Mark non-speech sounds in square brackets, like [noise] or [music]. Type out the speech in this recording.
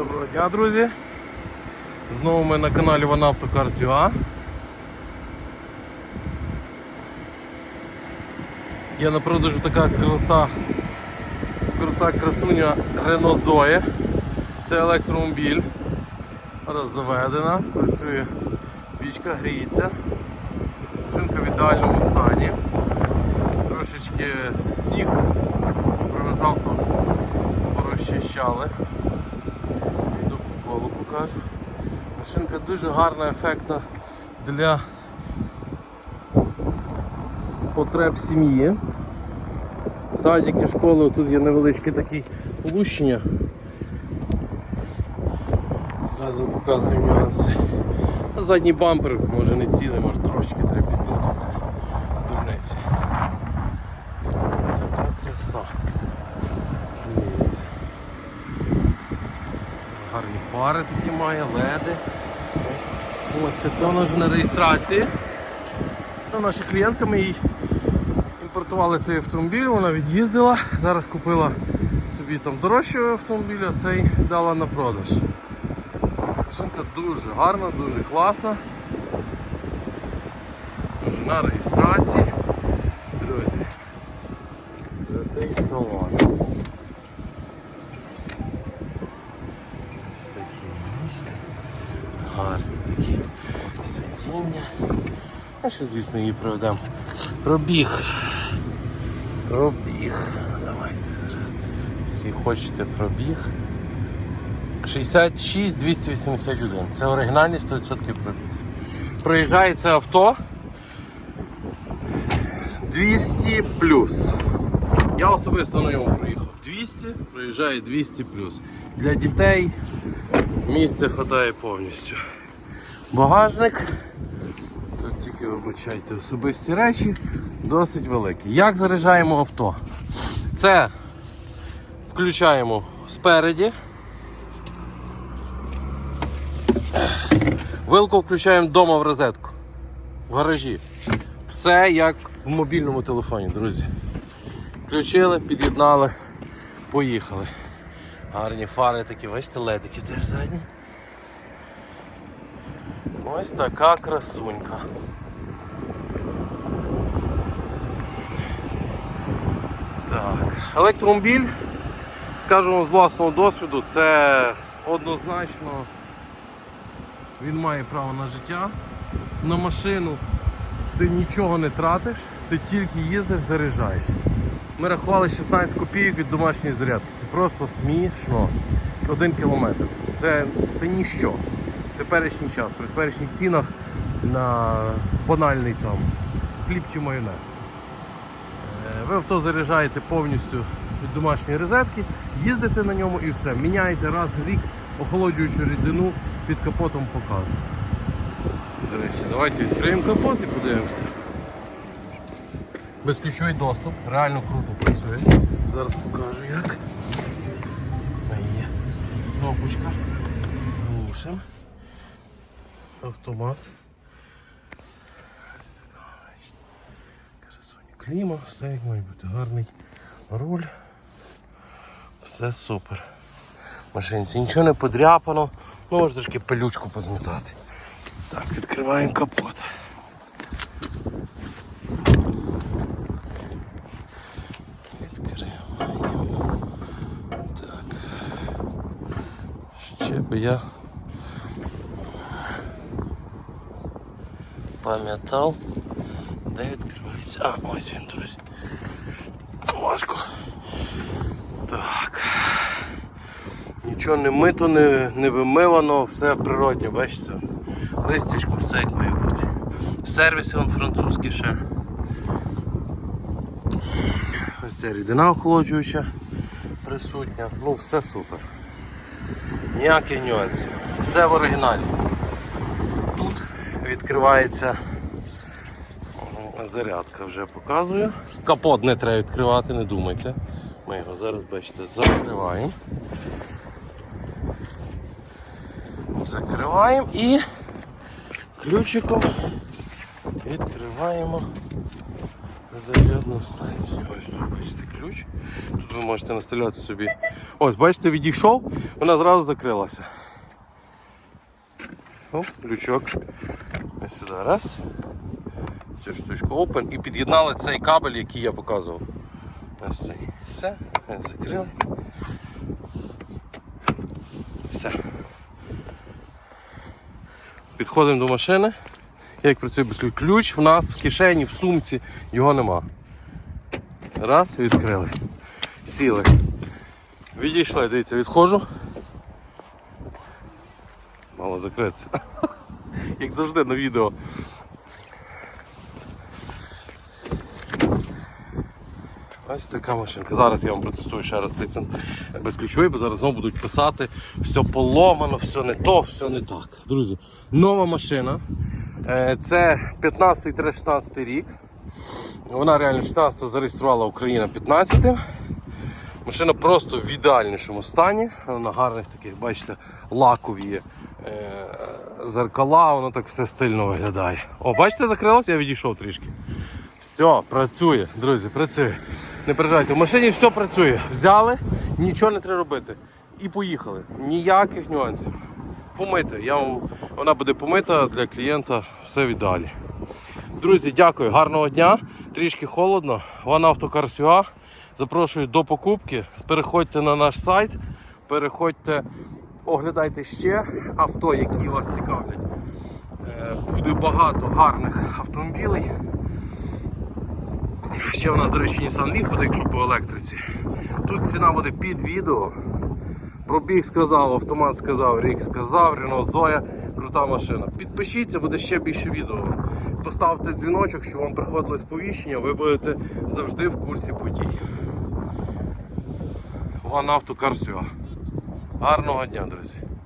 Доброго дня, друзі! Знову ми на каналі OneAutoCars.ua Є на продажу така крута, крута красуня Renault Zoe. Це електромобіль. Розведена, працює пічка, гріється. Машинка в ідеальному стані. Трошечки сніг то порозчищали. Покажу. Машинка дуже гарна, ефектна для потреб сім'ї. Садики, школи, тут є невеличке таке полущення. Зразу показую нюанси. Задній бампер може не цілий, може трошки треба піддути це. Дурниці. Така краса. Дивіться. Гарні фари такі має, леди. Ось- така вона вже на реєстрації. Та наша клієнтка ми їй імпортували цей автомобіль, вона від'їздила, зараз купила собі там дорожчого автомобіля, цей дала на продаж. Машинка дуже гарна, дуже класна. Дуже на реєстрації. Друзі. Золотий салон. Ось такі, бачите? Гарні такі сидіння. А ще, звісно, її проведемо. Пробіг. Пробіг. Давайте зараз. Всі хочете пробіг. 66 281. Це оригінальний 100% пробіг. Проїжджає це авто 200 плюс. Я особисто на ньому проїхав 200, проїжджає 200 плюс. Для дітей місця вистачає повністю. Багажник. Тут тільки вибачайте особисті речі, досить великий. Як заряджаємо авто? Це включаємо спереді. Вилку включаємо вдома в розетку. В гаражі. Все як в мобільному телефоні, друзі. Включили, під'єднали, поїхали. Гарні фари такі, бачите, ледики теж задні. Ось така красунька. Так. Електромобіль, скажімо, з власного досвіду, це однозначно він має право на життя. На машину ти нічого не тратиш, ти тільки їздиш, заряджаєш. Ми рахували 16 копійок від домашньої зарядки. Це просто смішно. Один кілометр. Це, це ніщо. В теперішній час, при теперішніх цінах на банальний там хліб чи майонез. Е, Ви авто заряджаєте повністю від домашньої розетки, їздите на ньому і все. Міняєте раз в рік охолоджуючу рідину під капотом покажу. До речі, давайте відкриємо капот і подивимося. Безключовий доступ, реально круто працює. Зараз покажу як. Є кнопочка. Глушимо. Автомат. Ось така. Кліма, все як має бути. Гарний руль. Все супер. Машинці нічого не подряпано. Можна трошки пилючку позмітати. Так, відкриваємо капот. Відкриваємо. Так. Ще би я пам'ятав, де відкривається. А, ось він, друзі. Важко. Так. Нічого не мито, не, не вимивано, все природне, бачите? Листячко, все як має бути. Сервіси вон французькі ще. Ось ця рідина охолоджуюча присутня. Ну, все супер. Ніяких нюансів. Все в оригіналі. Тут відкривається зарядка, вже показую. Капот не треба відкривати, не думайте. Ми його зараз, бачите, закриваємо. Закриваємо і ключиком відкриваємо зарядну станцію. Ось тут бачите ключ. Тут ви можете наставляти собі. Ось, бачите, відійшов, вона зразу закрилася. Оп, лючок. Ось сюди раз. Цю штучку open і під'єднали цей кабель, який я показував. Ось цей. Все, закрили. Все. Підходимо до машини. Як працює без ключ? Ключ в нас в кишені, в сумці, його нема. Раз, відкрили. Сіли. Відійшли, дивіться, відходжу. Мало закритися. [laughs] Як завжди на відео. Ось така машинка. Зараз я вам протестую ще раз цей центр безключовий, бо зараз знову будуть писати, все поломано, все не то, все не так. Друзі, нова машина. Е, Це 15-16 рік. Вона реально 16-го зареєструвала Україна 15-м. Машина просто в ідеальнішому стані. На гарних таких, бачите, лакові е, зеркала, воно так все стильно виглядає. О, бачите, закрилось, я відійшов трішки. Все, працює, друзі, працює. Не переживайте, в машині все працює. Взяли, нічого не треба робити. І поїхали. Ніяких нюансів. Помити. Я. Вона буде помита для клієнта, все в ідеалі. Друзі, дякую, гарного дня. Трішки холодно. Вона автокарсюа. Запрошую до покупки. Переходьте на наш сайт, переходьте, оглядайте ще авто, які вас цікавлять. Е, Буде багато гарних автомобілів. Ще у нас, до речі, Nissan Leaf буде, якщо по електриці. Тут ціна буде під відео. Пробіг сказав, автомат сказав, рік сказав, Рено Зоя, крута машина. Підпишіться, буде ще більше відео. Поставте дзвіночок, щоб вам приходило сповіщення, ви будете завжди в курсі подій. One Auto Car. Гарного дня, друзі!